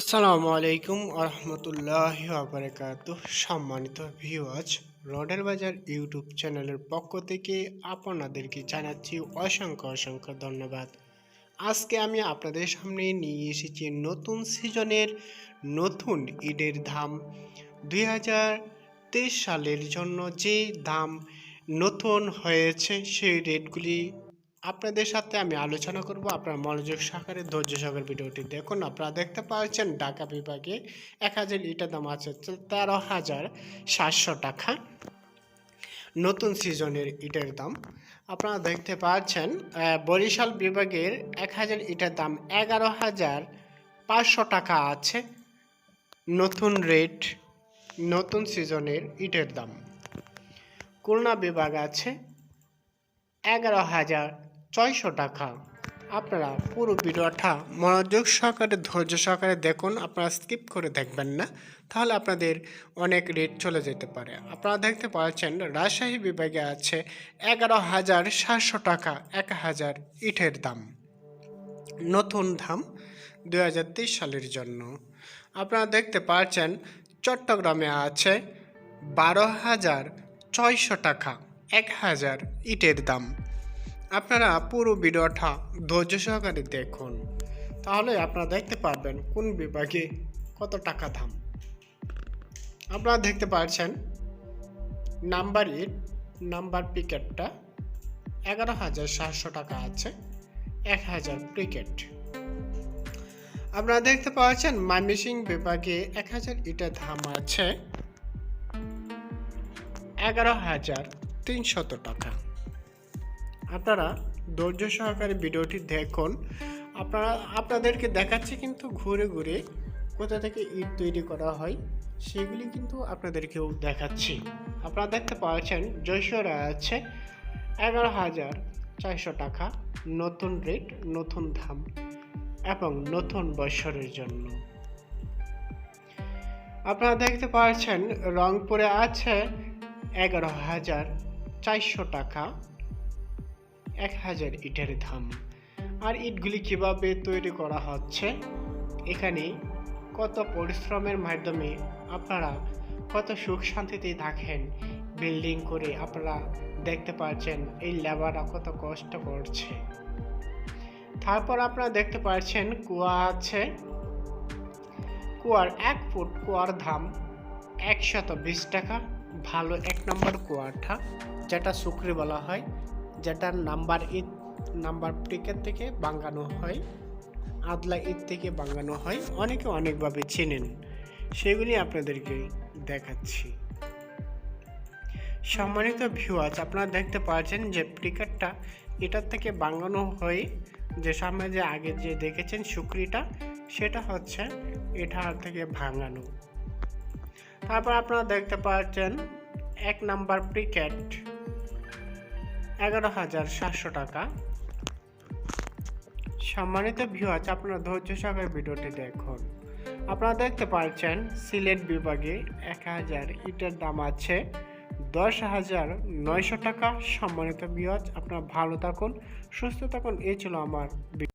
আসসালামু আলাইকুম আরহামতুল্লাহ আবরাকাত সম্মানিত ভিউয়ার্স রডের বাজার ইউটিউব চ্যানেলের পক্ষ থেকে আপনাদেরকে জানাচ্ছি অসংখ্য অসংখ্য ধন্যবাদ। আজকে আমি আপনাদের সামনে নিয়ে এসেছি নতুন সিজনের নতুন ঈদের দাম। দুই হাজার তেইশ সালের জন্য যে দাম নতুন হয়েছে, সেই রেটগুলি আপনাদের সাথে আমি আলোচনা করব আপনার মনোযোগ সহকারে, ধৈর্য সহকারে ভিডিওটি দেখুন। আপনারা দেখতে পাচ্ছেন ঢাকা বিভাগে এক হাজার লিটার দাম আছে তেরো হাজার সাতশো টাকা। নতুন সিজনের ইটের দাম। আপনারা দেখতে পাচ্ছেন বরিশাল বিভাগের এক হাজার ইটের দাম এগারো হাজার পাঁচশো টাকা আছে। নতুন রেট, নতুন সিজনের ইটের দাম। খুলনা বিভাগ আছে এগারো হাজার ছয়শো টাকা। আপনারা পুরো ভিডিওটা মনোযোগ সহকারে, ধৈর্য সহকারে দেখুন। আপনারা স্কিপ করে দেখবেন না। তাহলে আপনাদের অনেক রেট চলে যেতে পারে। আপনারা দেখতে পাচ্ছেন, রাজশাহী বিভাগে আছে এগারো হাজার সাতশো টাকা, এক হাজার ইটের দাম। নতুন দাম দু হাজার তেইশ সালের জন্য। আপনারা দেখতে পাচ্ছেন, চট্টগ্রামে আছে বারো হাজার ছয়শো টাকা, এক হাজার ইটের দাম। আপনারা পুরো ভিডিওটা ধৈর্য সহকারে দেখুন। তাহলে আপনারা দেখতে পারবেন কোন বিভাগে কত টাকা দাম। আপনারা দেখতে পাচ্ছেন নাম্বার ইট নাম্বার পিকেটটা এগারো হাজার সাতশো টাকা আছে, এক হাজার প্রিকেট আপনারা দেখতে পাচ্ছেন মাইমিসিং বিভাগে এক হাজার ইটের দাম আছে, এগারো হাজার তিনশত টাকা। আপনারা ধৈর্য সহকারে ভিডিওটি দেখুন। আপনারা, আপনাদেরকে দেখাচ্ছি কিন্তু ঘুরে ঘুরে কোথা থেকে ইট তৈরি করা হয়, সেগুলি কিন্তু আপনাদেরকেও দেখাচ্ছি। আপনারা দেখতে পাচ্ছেন জৈশরা আছে এগারো হাজার চারশো টাকা নতুন রেট, নতুন দাম এবং নতুন বছরের জন্য। আপনারা দেখতে পাচ্ছেন রংপুরে আছে এগারো হাজার চারশো টাকা এক হাজার ইটের দাম। আর ইটগুলি কীভাবে তৈরি করা হচ্ছে? এখানে কত পরিশ্রমের মাধ্যমে আপনারা কত সুখ শান্তিতে থাকেন। বিল্ডিং করে আপনারা দেখতে পাচ্ছেন এই লেবাররা কত কষ্ট করছে। তারপর আপনারা দেখতে পাচ্ছেন কুয়া আছে। কুয়ার এক ফুট কুয়ার দাম একশত বিশ টাকা। ভালো এক নম্বর কুয়াটা, যেটা সুকরি বলা হয় যেটার নাম্বার ঈদ নাম্বার প্রিকের থেকে বাঙ্গানো হয়, আদলা ঈদ থেকে বাঙ্গানো হয়, অনেকে অনেকভাবে চেনেন। সেগুলি আপনাদেরকে দেখাচ্ছি। সম্মানিত ভিউয়ার্স আপনারা দেখতে পাচ্ছেন যে প্রিকারটা এটার থেকে বাঙ্গানো হয়ে, যে সামনে যে আগে যে দেখেছেন শুকরিটা, সেটা হচ্ছে এটার থেকে ভাঙানো। তারপর আপনারা দেখতে পাচ্ছেন এক নাম্বার প্রিকেট এগারো হাজার সাতশো টাকা। সম্মানিত ভিউয়ার্স আপনারা ধৈর্য সহকারে ভিডিওটি দেখুন। আপনারা দেখতে পাচ্ছেন, সিলেট বিভাগে এক হাজার ইটের দাম আছে দশ হাজার নয়শো টাকা। সম্মানিত ভিউয়ার্স আপনারা ভালো থাকুন, সুস্থ থাকুন। এই ছিল আমার